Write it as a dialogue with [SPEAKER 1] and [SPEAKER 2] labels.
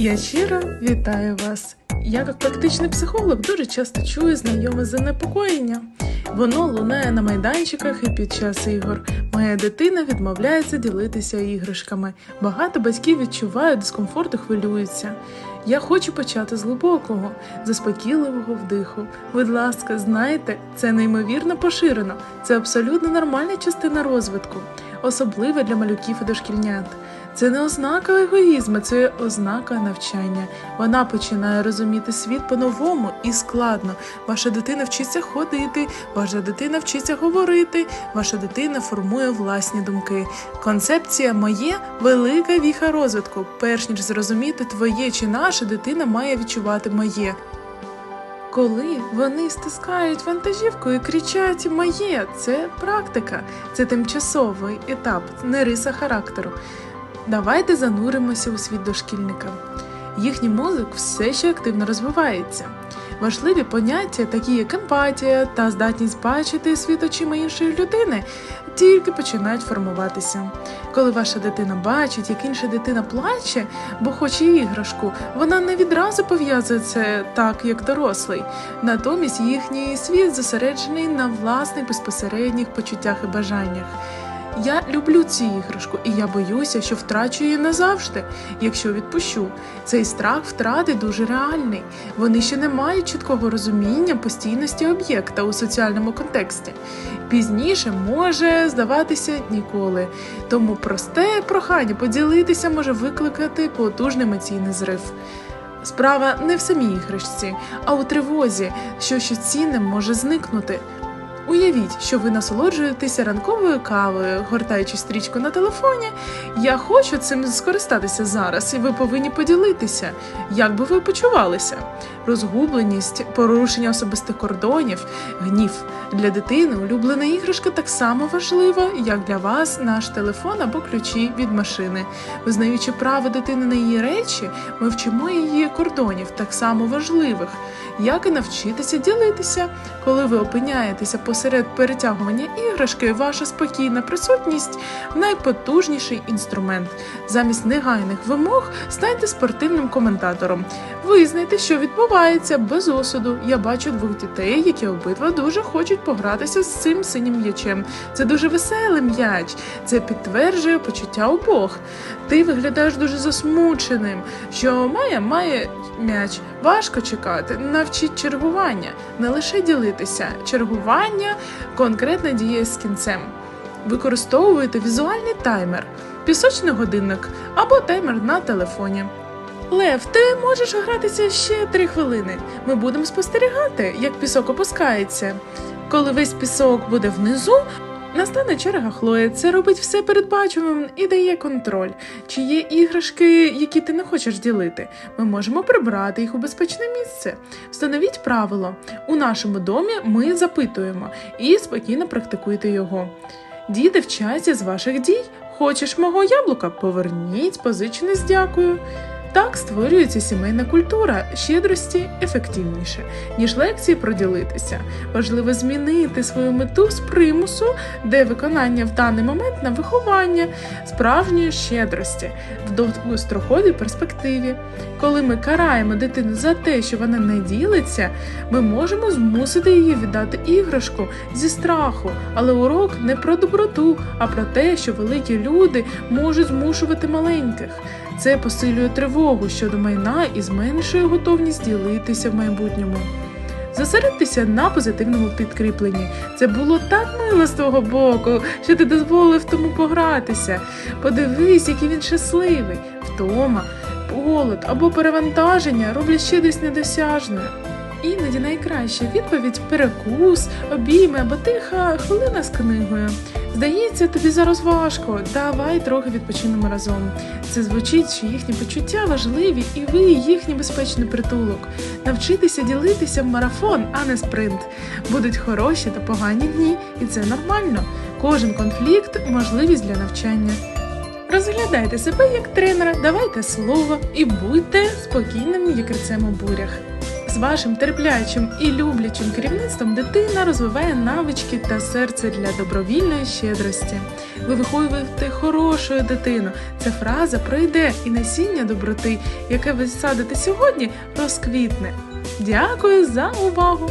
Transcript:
[SPEAKER 1] Я щиро вітаю вас. Я, як практичний психолог, дуже часто чую знайоме занепокоєння. Воно лунає на майданчиках і під час ігор. Моя дитина відмовляється ділитися іграшками. Багато батьків відчувають дискомфорт і хвилюються. Я хочу почати з глибокого, заспокійливого вдиху. Будь ласка, знайте, це неймовірно поширено. Це абсолютно нормальна частина розвитку, особливо для малюків і дошкільнят. Це не ознака егоїзму, це ознака навчання. Вона починає розуміти світ по-новому і складно. Ваша дитина вчиться ходити, ваша дитина вчиться говорити, ваша дитина формує власні думки. Концепція моє велика віха розвитку. Перш ніж зрозуміти твоє чи наше, дитина має відчувати моє. Коли вони стискають вантажівку і кричать Моє, це практика, це тимчасовий етап, не риса характеру. Давайте зануримося у світ дошкільника. Їхній мозок все ще активно розвивається. Важливі поняття, такі як емпатія та здатність бачити світ очима іншої людини, тільки починають формуватися. Коли ваша дитина бачить, як інша дитина плаче, бо хоче іграшку, вона не відразу пов'язує це так, як дорослий. Натомість їхній світ зосереджений на власних безпосередніх почуттях і бажаннях. Я люблю цю іграшку, і я боюся, що втрачу її назавжди, якщо відпущу. Цей страх втрати дуже реальний. Вони ще не мають чіткого розуміння постійності об'єкта у соціальному контексті. Пізніше може здаватися ніколи. Тому просте прохання поділитися може викликати потужний емоційний зрив. Справа не в самій іграшці, а у тривозі, що щось цінне може зникнути. Уявіть, що ви насолоджуєтеся ранковою кавою, гортаючи стрічку на телефоні. Я хочу цим скористатися зараз, і ви повинні поділитися, як би ви почувалися. Розгубленість, порушення особистих кордонів, гнів для дитини улюблена іграшка так само важлива, як для вас наш телефон або ключі від машини. Визнаючи право дитини на її речі, ми вчимо її кордонів так само важливих, як і навчитися ділитися, коли ви опиняєтеся посеред перетягування іграшки, ваша спокійна присутність найпотужніший інструмент. Замість негайних вимог станьте спортивним коментатором. Визнайте, що відбувається без осуду. Я бачу двох дітей, які обидва дуже хочуть погратися з цим синім м'ячем. Це дуже веселий м'яч. Це підтверджує почуття обох. Ти виглядаєш дуже засмученим. Що має, має м'яч. Важко чекати. Навчіть чергування, не лише ділитися. Чергування конкретна діє з кінцем. Використовуйте візуальний таймер, пісочний годинник або таймер на телефоні. Лев, ти можеш гратися ще три хвилини. Ми будемо спостерігати, як пісок опускається. Коли весь пісок буде внизу, настане черга Хлої. Це робить все передбачуваним і дає контроль. Чи є іграшки, які ти не хочеш ділити? Ми можемо прибрати їх у безпечне місце. Встановіть правило. У нашому домі ми запитуємо і спокійно практикуйте його. Діти вчаться з ваших дій. Хочеш мого яблука? Поверніть, позичене з дякую. Так створюється сімейна культура щедрості ефективніше, ніж лекції про ділитися. Важливо змінити свою мету з примусу, де виконання в даний момент на виховання справжньої щедрості в довгостроковій перспективі. Коли ми караємо дитину за те, що вона не ділиться, ми можемо змусити її віддати іграшку зі страху, але урок не про доброту, а про те, що великі люди можуть змушувати маленьких. Це посилює тривогу щодо майна і зменшує готовність ділитися в майбутньому. Зосередьтеся на позитивному підкріпленні. Це було так мило з твого боку, що ти дозволив тому погратися. Подивись, який він щасливий, втома, голод або перевантаження роблять щедрість недосяжною. Іноді найкраща відповідь перекус, обійми або тиха хвилина з книгою. Здається, тобі зараз важко. Давай трохи відпочинемо разом. Це звучить, що їхні почуття важливі, і ви їхній безпечний притулок. Навчитися ділитися в марафон, а не спринт. Будуть хороші та погані дні, і це нормально. Кожен конфлікт можливість для навчання. Розглядайте себе як тренера, давайте слово і будьте спокійними, як рицем у бурях. З вашим терплячим і люблячим керівництвом дитина розвиває навички та серце для добровільної щедрості. Ви виховуєте хорошу дитину. Ця фраза пройде і насіння доброти, яке ви садите сьогодні, розквітне. Дякую за увагу!